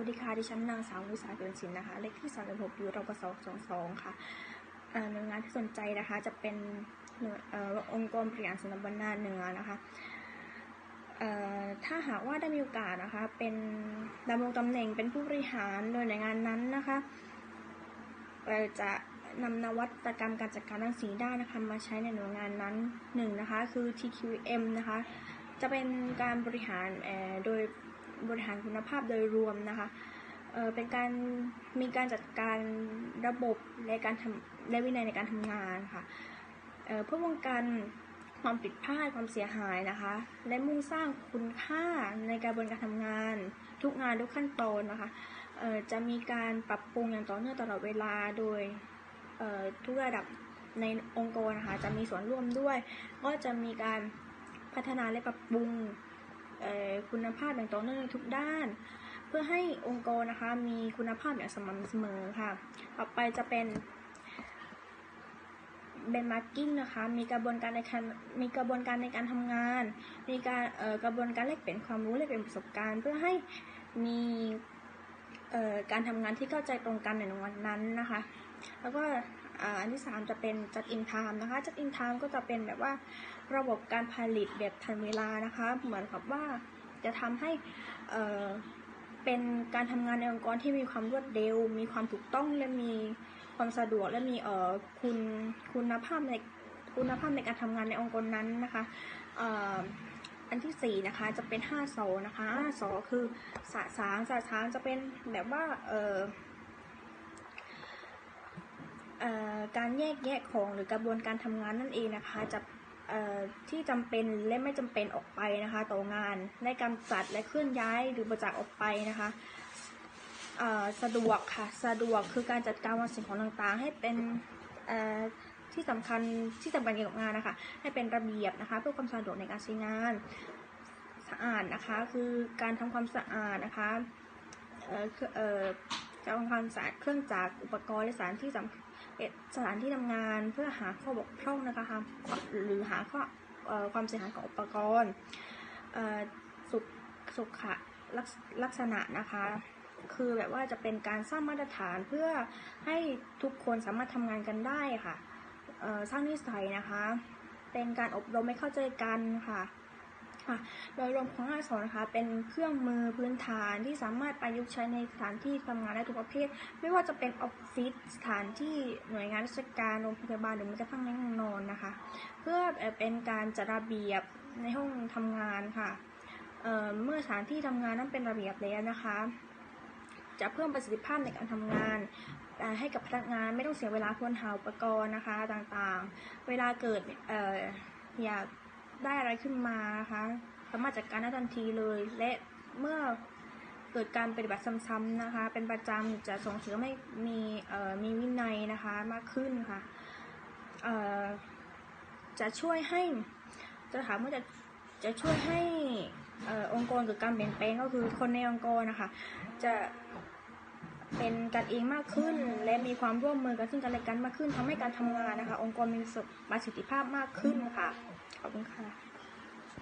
วัสดีค่ะ ดิฉันนางสาววิสาเกินสินนะคะ เลขที่ 36อยู่รปศ22 ค่ะเอ่อหน่วยงานที่สนใจนะคะจะเป็นองค์กรบริหารส่วนตำบลนาเหนือนะคะถ้าหากว่าได้มีโอกาสนะคะ เป็นดำรงตำแหน่งเป็นผู้บริหารโดยหน่วยงานนั้นนะคะเอ่อจะนำนวัตกรรมการจัดการด้านสีได้นะคะมาใช้ในหน่วยงานนั้นหนึ่งนะคะ คือ TQM นะคะ จะเป็นการบริหารโดย บริหารคุณภาพโดยรวมนะคะเเป็นการมีการจัดการระบบในการทำและวินัยในการทำงานค่ะเอ่อเพื่อป้องกันความผิดพลาดความเสียหายนะคะ และมุ่งสร้างคุณค่าในกระบวนการทำงาน ทุกงานทุกขั้นตอนนะคะจะมีการปรับปรุงอย่างต่อเนื่องตลอดเวลาโดยทุกระดับในองค์กรนะคะจะมีส่วนร่วมด้วย ก็จะมีการพัฒนาและปรับปรุง คุณภาพอย่างต่อเนื่องในทุกด้าน เพื่อให้องค์กรนะคะมีคุณภาพอย่างสม่ำเสมอค่ะ ต่อไปจะเป็นเบนมาร์กิ้งนะคะมีกระบวนการในการมีกระบวนการในการทำงาน มีการกระบวนการแลกเปลี่ยนความรู้แลกเปลี่ยนประสบการณ์ เพื่อให้มีการทำงานที่เข้าใจตรงกันในวันนั้นนะคะ แล้วก็ อันที่ 3 จะเป็นจัดอินไทม์นะคะจัดอินไทม์ก็จะเป็นแบบว่าระบบการผลิตแบบทันเวลานะคะ เหมือนกับว่าจะทำให้เป็นการทำงานในองค์กรที่มีความรวดเร็ว มีความถูกต้องและมีความสะดวกและมีเอ่อคุณคุณภาพในคุณภาพในการทำงานในองค์กรนั้นนะคะอันที่สี่นะคะจะเป็น5สอนะคะ5สอคือสะสางสะสางจะเป็นแบบว่าเอ่อเอ่อ การแยกแยะของหรือกระบวนการทำงานนั่นเองนะคะจะที่จำเป็นและไม่จำเป็นออกไปนะคะต่องานในการจัดและเคลื่อนย้ายหรือบริจาคออกไปนะคะสะดวกค่ะสะดวกคือการจัดการวางสิ่งของต่างๆ ให้เป็นที่สำคัญที่สำคัญเกี่ยวกับงานนะคะให้เป็นระเบียบนะคะเพื่อความสะดวกในการใช้งานสะอาดนะคะคือการทำความสะอาดนะคะ การทำความสะอาดเครื่องจักรอุปกรณ์และสถานที่สำสถานที่ทำงาน เพื่อหาข้อบกพร่องนะคะหรือหาข้อความเสียหายของอุปกรณ์สุขสุขลักษลักษณะนะคะคือแบบว่าจะเป็นการสร้างมาตรฐานเพื่อให้ทุกคนสามารถทำงานกันได้ค่ะสร้างนิสัยนะคะ เป็นการอบรมให้เข้าใจกันค่ะ ค่ะโดยรวมของห้าสอนนะคะ เป็นเครื่องมือพื้นฐานที่สามารถประยุกต์ใช้ในสถานที่ทำงานได้ทุกประเภท ไม่ว่าจะเป็นออฟฟิศสถานที่หน่วยงานราชการโรงพยาบาลหรือแม้กระทั่งในห้องนอนนะคะ เพื่อเป็นการจัดระเบียบในห้องทำงานค่ะเเมื่อสถานที่ทำงานนั้นเป็นระเบียบแล้วนะคะ จะเพิ่มประสิทธิภาพในการทำงานให้กับพนักงานไม่ต้องเสียเวลาค้นหาอุปกรณ์นะคะต่างๆ เวลาเกิดอออยาก ได้อะไรขึ้นมานะคะสามารถจัดการได้ทันทีเลย และเมื่อเกิดการปฏิบัติซ้ำๆนะคะ เป็นประจำจะส่งเสริมให้มีเอ่อมีวินัยนะคะมากขึ้นค่ะเอ่อจะช่วยให้จะถามว่าจะจะช่วยให้เอ่อองค์กรเกิดการเปลี่ยนแปลงก็คือคนในองค์กรนะคะ จะ เป็นกันเองมากขึ้น และมีความร่วมมือกันซึ่งกันและกันมากขึ้นทำให้การทำงานนะคะ องค์กรมีประสิทธิภาพมากขึ้นค่ะขอบคุณค่ะ